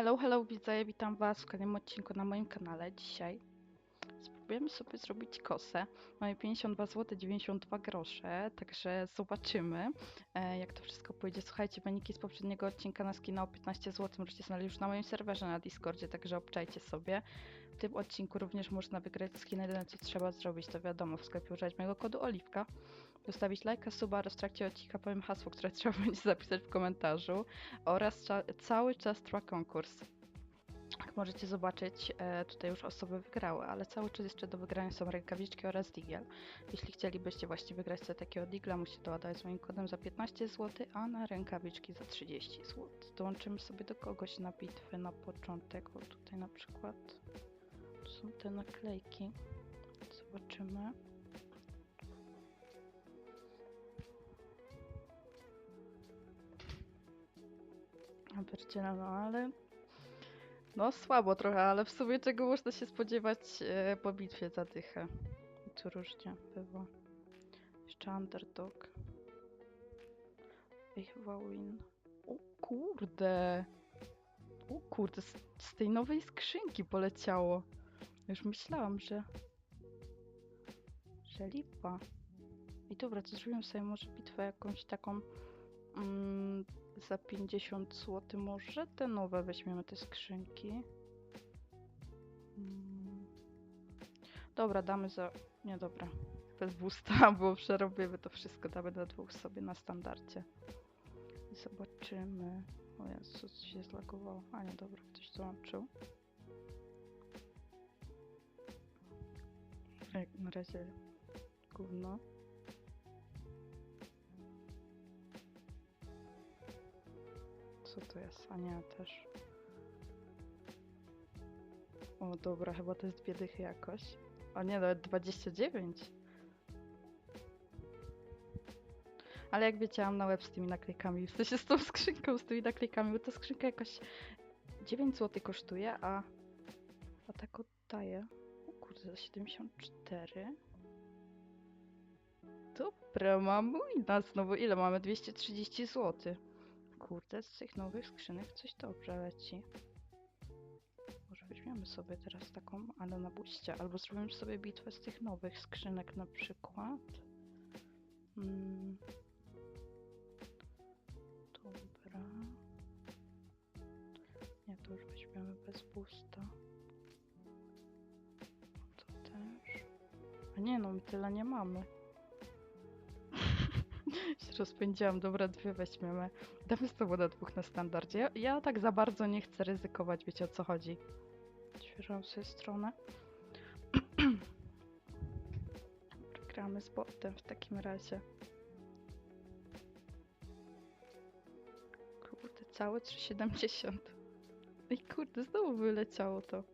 Hello, hello widzowie, witam was w kolejnym odcinku na moim kanale. Dzisiaj spróbujemy sobie zrobić kosę. Mamy 52 zł 92 grosze, także zobaczymy e, jak to wszystko pójdzie. Słuchajcie, wyniki z poprzedniego odcinka na skina o 15 zł możecie znaleźć już na moim serwerze na Discordzie, także obczajcie sobie. W tym odcinku również można wygrać skina, jedyne co trzeba zrobić to wiadomo, w sklepie używać mojego kodu OLIWKA. Zostawić lajka, suba oraz w trakcie odcinka powiem hasło, które trzeba będzie zapisać w komentarzu oraz cza- cały czas trwa konkurs. Jak możecie zobaczyć, e, tutaj już osoby wygrały, ale cały czas jeszcze do wygrania są rękawiczki oraz digiel. Jeśli chcielibyście właśnie wygrać sobie takiego digla, musicie doładować z moim kodem za 15 zł, a na rękawiczki za 30 zł. Dołączymy sobie do kogoś na bitwę na początek, bo tutaj na przykład są te naklejki. Zobaczymy. A pierdziele, no ale no słabo trochę, ale w sumie czego można się spodziewać e, po bitwie za dychę. Tu różnie bywa. Jeszcze underdog. I chyba win. O kurde! O kurde, z, z tej nowej skrzynki poleciało. Już myślałam, że... Że lipa. I dobra, to zrobimy sobie może bitwę jakąś taką... Mm, za 50 zł. Może te nowe weźmiemy, te skrzynki. Mm. Dobra, damy za... Nie, dobra. Bez boosta, bo przerobimy to wszystko. Damy do dwóch sobie na standardzie. I zobaczymy. O Jezu, co się zlagowało. A nie, dobra, ktoś dołączył. Jak na razie gówno. Co to jest? A nie, też. O, dobra, chyba to jest dwie dychy jakoś. O nie, nawet 29. Ale jak wiecie, mam na łeb z tymi naklejkami. W sensie z tą skrzynką, z tymi naklejkami, bo ta skrzynka jakoś 9 zł kosztuje, a, a tak oddaje. O kurde, za 74. Dobra, mam na znowu. Ile mamy? 230 zł. Kurde, z tych nowych skrzynek coś dobrze leci. Może weźmiemy sobie teraz taką, ale na buście. Albo zrobimy sobie bitwę z tych nowych skrzynek na przykład. Mm. Dobra. Nie, to już weźmiemy bez boosta. To też. A nie no, my tyle nie mamy. się rozpędziłam. Dobra, dwie weźmiemy. Damy z na dwóch na standardzie. Ja, ja tak za bardzo nie chcę ryzykować, wiecie o co chodzi. Odświeżam sobie stronę. Gramy z botem w takim razie. Kurde, całe 3,70. I kurde, znowu wyleciało to.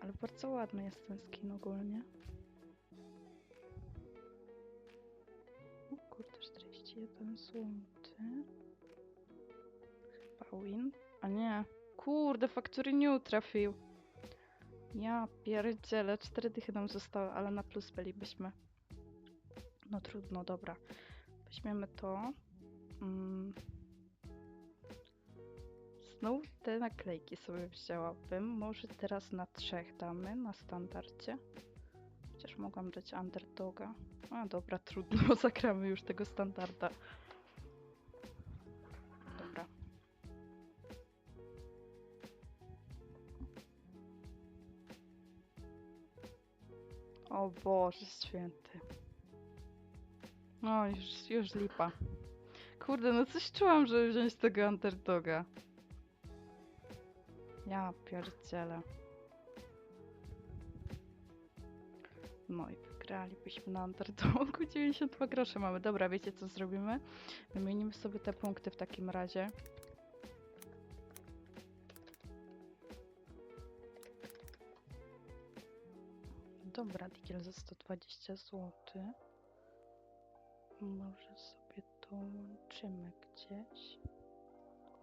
Ale bardzo ładny jest ten skin ogólnie. 41 zł. Chyba win. A nie. Kurde, faktury nie trafił. Ja pierdzielę, 4 dychy nam zostały, ale na plus bylibyśmy. No trudno, dobra. Weźmiemy to. Mm. Znowu te naklejki sobie wzięłabym. Może teraz na trzech damy, na standardzie. Chociaż mogłam dać underdoga. A dobra, trudno, zagramy już tego standarda. Dobra. O Boże święty. No, już, już lipa. Kurde, no coś czułam, żeby wziąć tego underdoga. Ja pierdzielę. No i wygralibyśmy na underdogu. 92 grosze mamy. Dobra, wiecie co zrobimy? Wymienimy sobie te punkty w takim razie. Dobra, digiel za 120 zł. Może sobie dołączymy gdzieś.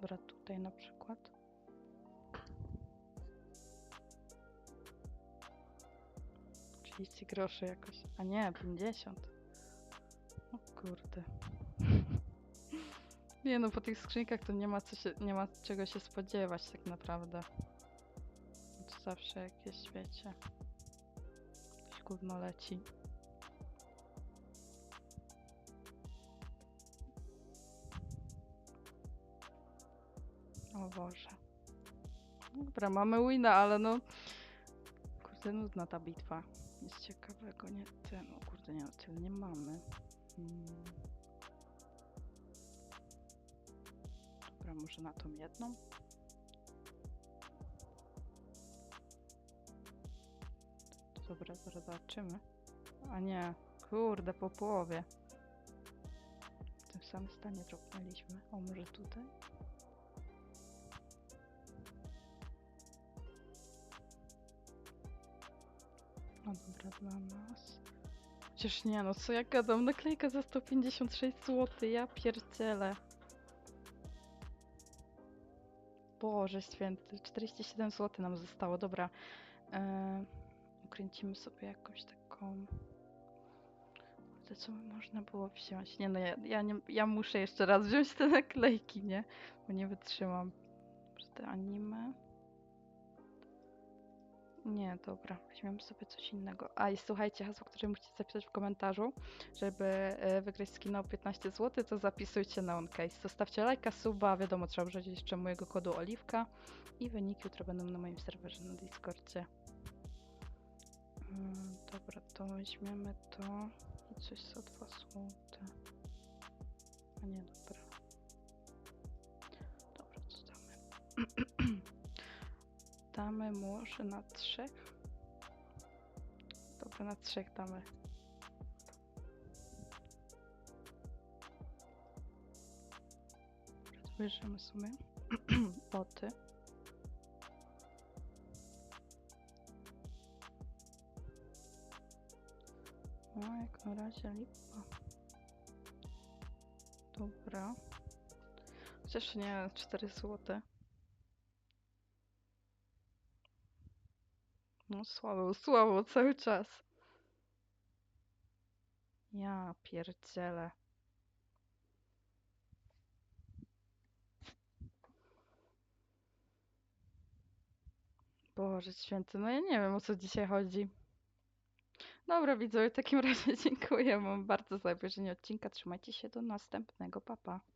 Dobra, tutaj na przykład. Trzydzieści groszy jakoś. A nie, 50. O kurde. Nie no, po tych skrzynkach to nie ma, co się, nie ma czego się spodziewać tak naprawdę. To zawsze jakieś, wiecie, jakieś gówno leci. O Boże. Dobra, mamy wina, ale no... Kurde, nudna ta bitwa. Nic ciekawego, nie ten. O kurde, nie, tyle nie mamy. Mm. Dobra, może na tą jedną? Dobra, zaraz zobaczymy. A nie, kurde, po połowie. W tym samym stanie dropnęliśmy. O, może tutaj? No dobra, dla nas. Chociaż nie no, co ja gadam? Naklejka za 156 zł, ja pierdzielę. Boże święty, 47 zł nam zostało, dobra. Eee, ukręcimy sobie jakąś taką... Kurde, co można było wziąć? Nie no, ja, ja, nie, ja muszę jeszcze raz wziąć te naklejki, nie? Bo nie wytrzymam. Może te anime? Nie, dobra, weźmiemy sobie coś innego. A i słuchajcie, hasło, które musicie zapisać w komentarzu, żeby e, wygrać skina o 15 zł, to zapisujcie na OnCase. Zostawcie lajka, suba, wiadomo, trzeba użyć jeszcze mojego kodu Oliwka i wyniki jutro będą na moim serwerze na Discordzie. Mm, dobra, to weźmiemy to i coś za 2 zł. A nie, dobra. Dobra, co damy? Damy może na trzech? Dobra, na trzech damy. Bierzemy sobie boty. No, jak na razie lipa. Dobra. Chociaż nie, 4 złote. No słabo, słabo cały czas. Ja pierdzielę. Boże święty, no ja nie wiem o co dzisiaj chodzi. Dobra widzowie, w takim razie dziękuję wam bardzo za obejrzenie odcinka. Trzymajcie się do następnego, papa. Pa.